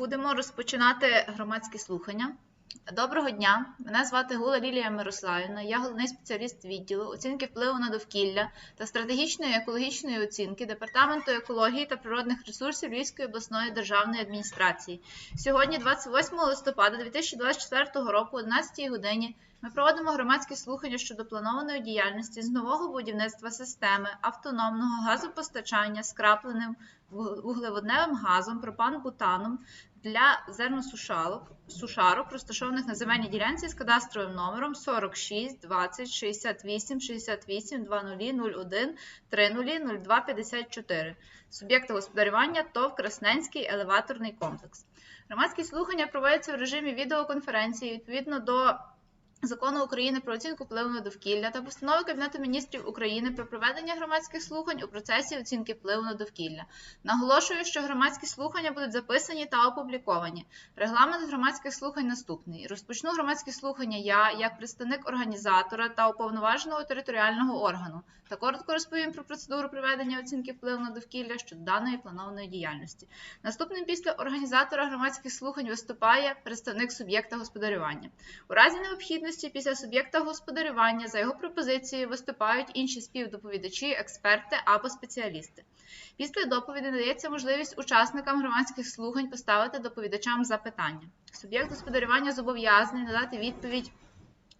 Будемо розпочинати громадські слухання. Доброго дня! Мене звати Гула Лілія Мирославівна. Я головний спеціаліст відділу оцінки впливу на довкілля та стратегічної екологічної оцінки Департаменту екології та природних ресурсів Львівської обласної державної адміністрації. Сьогодні, 28 листопада 2024 року, о 11 годині, ми проводимо громадські слухання щодо планованої діяльності з нового будівництва системи автономного газопостачання скрапленим вуглеводневим газом, пропан-бутаном для зерносушалок, сушарок, розташованих на земельній ділянці з кадастровим номером 46 20 68 68 20 01 30 02 54. Суб'єкти господарювання ТОВ Красненський елеваторний комплекс. Громадські слухання проводяться в режимі відеоконференції відповідно до Закону України про оцінку впливу на довкілля та постанови Кабінету міністрів України про проведення громадських слухань у процесі оцінки впливу на довкілля. Наголошую, що громадські слухання будуть записані та опубліковані. Регламент громадських слухань наступний. Розпочну громадські слухання я, як представник організатора та уповноваженого територіального органу, та коротко розповім про процедуру проведення оцінки впливу на довкілля щодо даної планованої діяльності. Наступним після організатора громадських слухань виступає представник суб'єкта господарювання. У разі необхідності після суб'єкта господарювання за його пропозицією виступають інші співдоповідачі, експерти або спеціалісти. Після доповіді надається можливість учасникам громадських слухань поставити доповідачам запитання. Суб'єкт господарювання зобов'язаний надати відповідь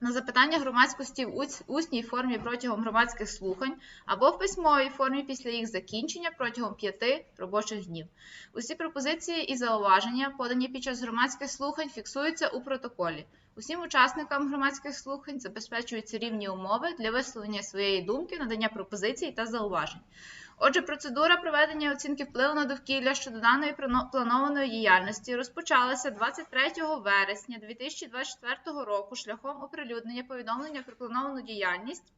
на запитання громадськості в усній формі протягом громадських слухань або в письмовій формі після їх закінчення протягом п'яти робочих днів. Усі пропозиції і зауваження, подані під час громадських слухань, фіксуються у протоколі. Усім учасникам громадських слухань забезпечуються рівні умови для висловлення своєї думки, надання пропозицій та зауважень. Отже, процедура проведення оцінки впливу на довкілля щодо даної плано- планованої діяльності розпочалася 23 вересня 2024 року шляхом оприлюднення повідомлення про плановану діяльність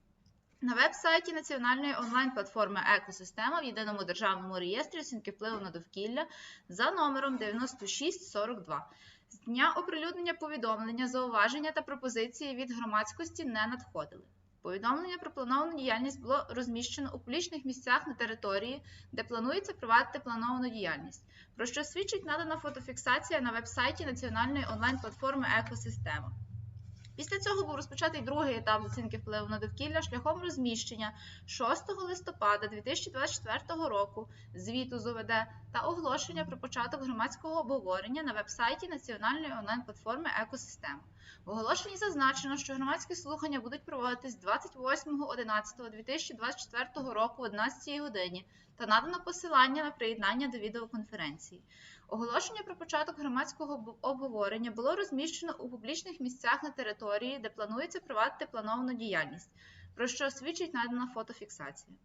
на веб-сайті Національної онлайн-платформи Екосистема в єдиному державному реєстрі оцінки впливу на довкілля за номером 9642. З дня оприлюднення повідомлення, зауваження та пропозиції від громадськості не надходили. Повідомлення про плановану діяльність було розміщено у публічних місцях на території, де планується провадити плановану діяльність, про що свідчить надана фотофіксація на веб-сайті Національної онлайн-платформи Екосистема. Після цього був розпочатий другий етап оцінки впливу на довкілля шляхом розміщення 6 листопада 2024 року звіту з ОВД та оголошення про початок громадського обговорення на веб-сайті Національної онлайн-платформи Екосистема. В оголошенні зазначено, що громадські слухання будуть проводитись 28.11.2024 року о 11 годині та надано посилання на приєднання до відеоконференції. Оголошення про початок громадського обговорення було розміщено у публічних місцях на території, де планується провадити плановану діяльність, про що свідчить надана фотофіксація.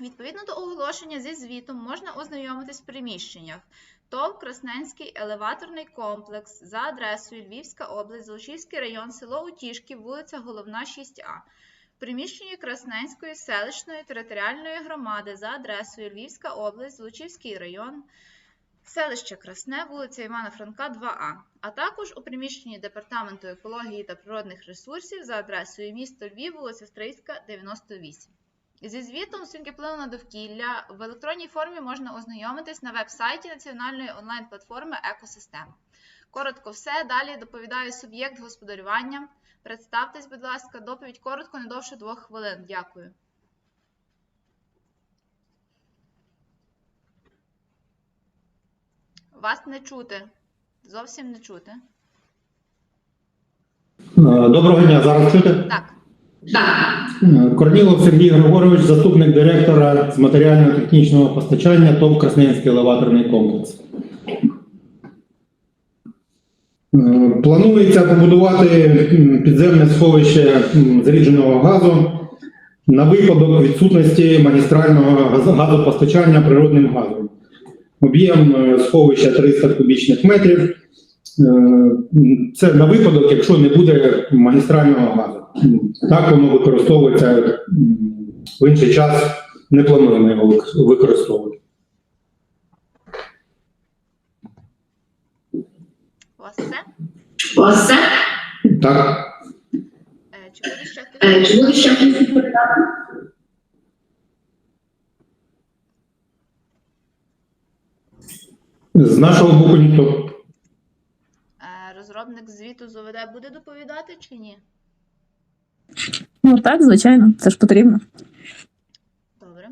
Відповідно до оголошення зі звітом можна ознайомитись в приміщеннях ТОВ Красненський елеваторний комплекс за адресою Львівська область, Золочівський район, село Утішків, вулиця Головна, 6А. Приміщенні Красненської селищної територіальної громади за адресою Львівська область, Золочівський район, селище Красне, вулиця Івана Франка, 2А, а також у приміщенні Департаменту екології та природних ресурсів за адресою місто Львів, вулиця Стрийська, 98. Зі звітом оцінки впливу на довкілля в електронній формі можна ознайомитись на веб-сайті Національної онлайн-платформи Екосистема. Коротко все. Далі доповідає суб'єкт господарювання. Представтесь, будь ласка, доповідь коротко, не довше двох хвилин. Дякую. Вас не чути. Зовсім не чути. Е, Доброго дня, зараз чути? Так, Е, Корнілов Сергій Григорович, заступник директора з матеріально-технічного постачання ТОВ Красненський елеваторний комплекс. Планується побудувати підземне сховище зрідженого газу на випадок відсутності магістрального газопостачання природним газом. Об'єм е, сховища 300 кубічних метрів. Е, Це на випадок, якщо не буде магістрального газу. Так воно використовується в інший час, не плануємо його використовувати. Вас все? Так, Е, Чи буде ще хтось? Е, Чи буде ще хтось відповідати? З нашого боку ніхто. Е, Розробник звіту з ОВД буде доповідати чи ні? Ну так, звичайно, це ж потрібно. Добре.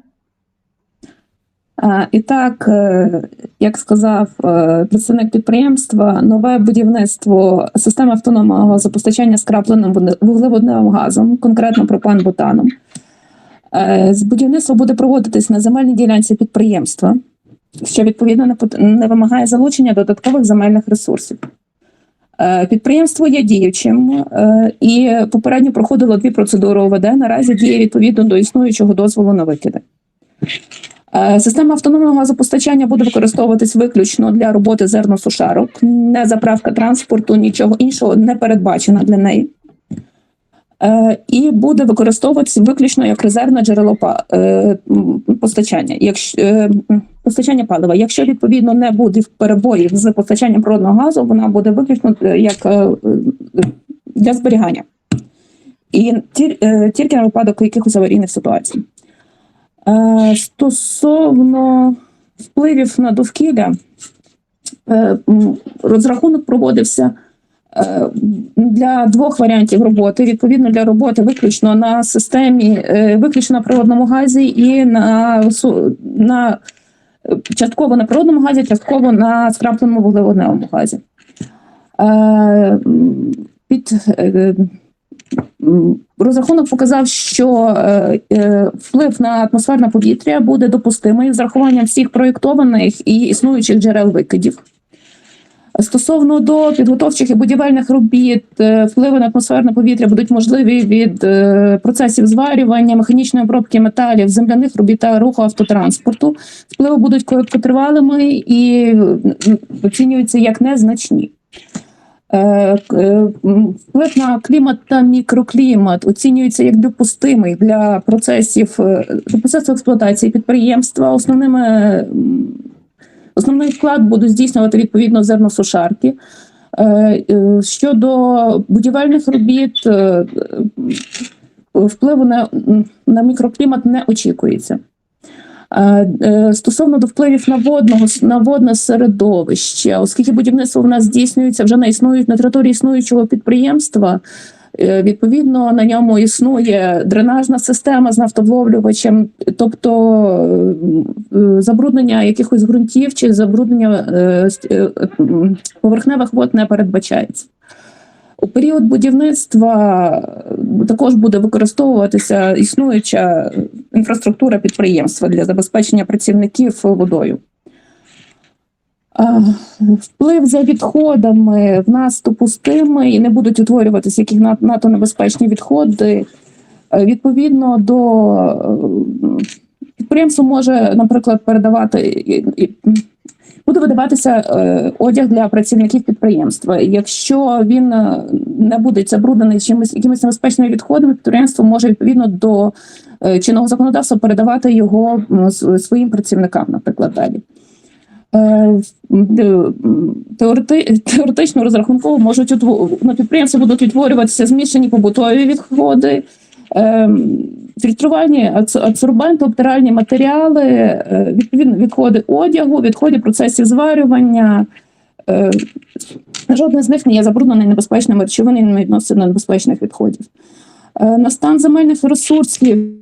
А, І так, е, як сказав е, представник підприємства, нове будівництво системи автономного газопостачання скрапленим вугле- вуглеводневим газом, конкретно пропан-бутаном. Е, Будівництво буде проводитись на земельній ділянці підприємства, що відповідно не вимагає залучення додаткових земельних ресурсів. Е, Підприємство є діючим і попередньо проходило дві процедури ОВД. Наразі діє відповідно до існуючого дозволу на викиди. Е, Система автономного газопостачання буде використовуватись виключно для роботи зерносушарок. Не заправка транспорту, нічого іншого не передбачено для неї. Е, І буде використовуватись виключно як резервне джерело е, постачання. Якщо постачання палива, якщо відповідно не буде перебоїв з постачанням природного газу, вона буде виключно як для зберігання. І тільки на випадок якихось аварійних ситуацій. Е, Стосовно впливів на довкілля, е, розрахунок проводився е, для двох варіантів роботи. Відповідно для роботи виключно на системі, виключно на природному газі і на, на частково на природному газі, частково на скрапленому вуглеводневому газі. Під Розрахунок показав, що е, е, вплив на атмосферне повітря буде допустимий з рахуванням всіх проєктованих і існуючих джерел викидів. Стосовно до підготовчих і будівельних робіт, е, впливи на атмосферне повітря будуть можливі від процесів зварювання, механічної обробки металів, земляних робіт та руху автотранспорту. Впливи будуть короткотривалими і оцінюються як незначні. Е, е, Вплив на клімат та мікроклімат оцінюється як допустимий для процесів е, для процесу експлуатації підприємства. Основними основний вклад будуть здійснювати відповідно зерносушарки. Щодо будівельних робіт, впливу на, на мікроклімат не очікується. Е, е, Стосовно до впливів на водного на водне середовище, оскільки будівництво в нас здійснюється вже на існують на території існуючого підприємства. е, Відповідно, на ньому існує дренажна система з нафтовловлювачем, тобто забруднення якихось ґрунтів чи забруднення поверхневих вод не передбачається. У період будівництва також буде використовуватися існуюча інфраструктура підприємства для забезпечення працівників водою. Вплив за відходами в нас допустимий і не будуть утворюватися які на- надто небезпечні відходи. Е, Відповідно до е, підприємство може, наприклад, передавати буде видаватися е, одяг для працівників підприємства. Якщо він е, не буде забруднений чимось якимись небезпечними відходами, підприємство може відповідно до е, чинного законодавства передавати його своїм працівникам, наприклад, далі. Теоретично розрахунково можуть на підприємстві будуть відтворюватися змішані побутові відходи, е, фільтрувальні адс- адсорбенти, обтиральні матеріали, е, відходи одягу, відходи процесів зварювання. Е, Жодне з них не є забруднений небезпечними речовинами відноситься до небезпечних відходів. Е, На стан земельних ресурсів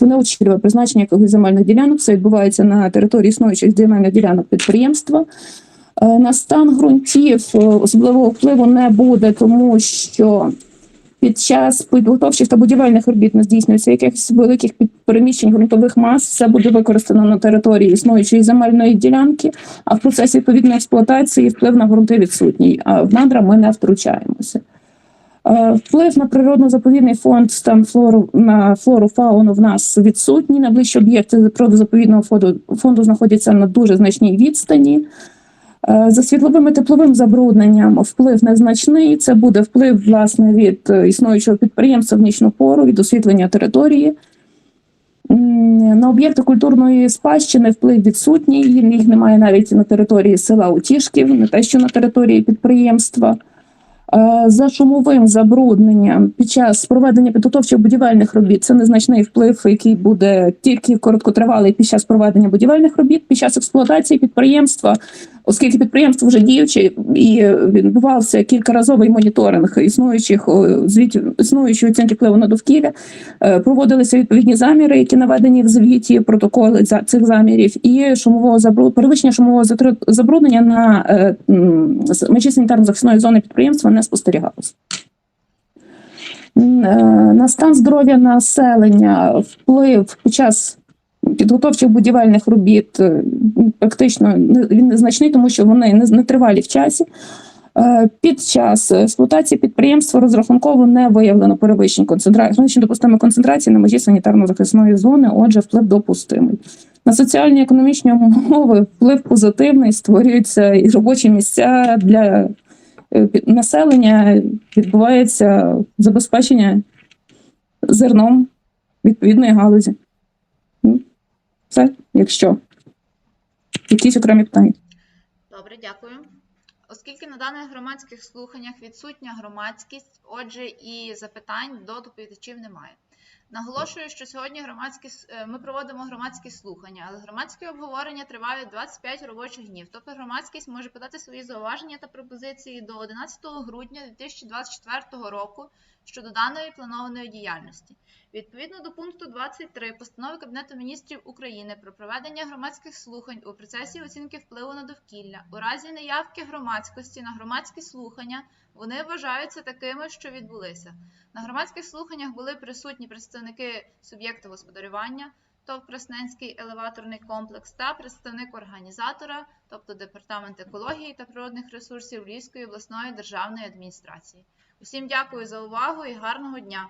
не очікує призначення якихось земельних ділянок. Все відбувається на території існуючих земельних ділянок підприємства. На стан ґрунтів особливого впливу не буде, тому що під час підготовчих та будівельних робіт не здійснюється якихось великих переміщень ґрунтових мас. Все буде використано на території існуючої земельної ділянки, а в процесі відповідної експлуатації вплив на ґрунти відсутній. А в надра ми не втручаємося. Е, Вплив на природно-заповідний фонд стан флору на флору фауну в нас відсутній. Найближчі об'єкти природозаповідного фонду, фонду знаходяться на дуже значній відстані. Е, За світловим і тепловим забрудненням вплив незначний. Це буде вплив власне від е, існуючого підприємства в нічну пору, від освітлення території. На об'єкти культурної спадщини вплив відсутній. Їх немає навіть на території села Утішків, не те, що на території підприємства. Е, За шумовим забрудненням під час проведення підготовчих будівельних робіт. Це незначний вплив, який буде тільки короткотривалий під час проведення будівельних робіт, під час експлуатації підприємства, оскільки підприємство вже діюче і відбувався кількаразовий моніторинг існуючих звітів існуючої оцінки впливу на довкілля, е, проводилися відповідні заміри, які наведені в звіті, протоколи цих замірів, і шумового забру... перевищення шумового забруднення на е, межі санітарно-захисної зони підприємства не спостерігалося. Е, На стан здоров'я населення вплив під час підготовчих будівельних робіт е, практично він незначний, тому що вони не, тривалі в часі. Е, Під час експлуатації підприємства розрахунково не виявлено перевищень концентрації, допустимої концентрації на межі санітарно-захисної зони, отже, вплив допустимий. На соціальні економічні умови вплив позитивний, створюються і робочі місця для населення, відбувається забезпечення зерном відповідної галузі. Ну, Все, якщо якісь окремі питання. Добре, дякую. Оскільки на даних громадських слуханнях відсутня громадськість, отже, і запитань до доповідачів немає. Наголошую, що сьогодні громадські е, ми проводимо громадські слухання, але громадські обговорення тривають 25 робочих днів. Тобто громадськість може подати свої зауваження та пропозиції до 11 грудня 2024 року щодо даної планованої діяльності. Відповідно до пункту 23 постанови Кабінету міністрів України про проведення громадських слухань у процесі оцінки впливу на довкілля, у разі неявки громадськості на громадські слухання вони вважаються такими, що відбулися. На громадських слуханнях були присутні представники суб'єкту господарювання, ТОВ Красненський елеваторний комплекс та представник організатора, тобто Департамент екології та природних ресурсів Львівської обласної державної адміністрації. Усім дякую за увагу і гарного дня!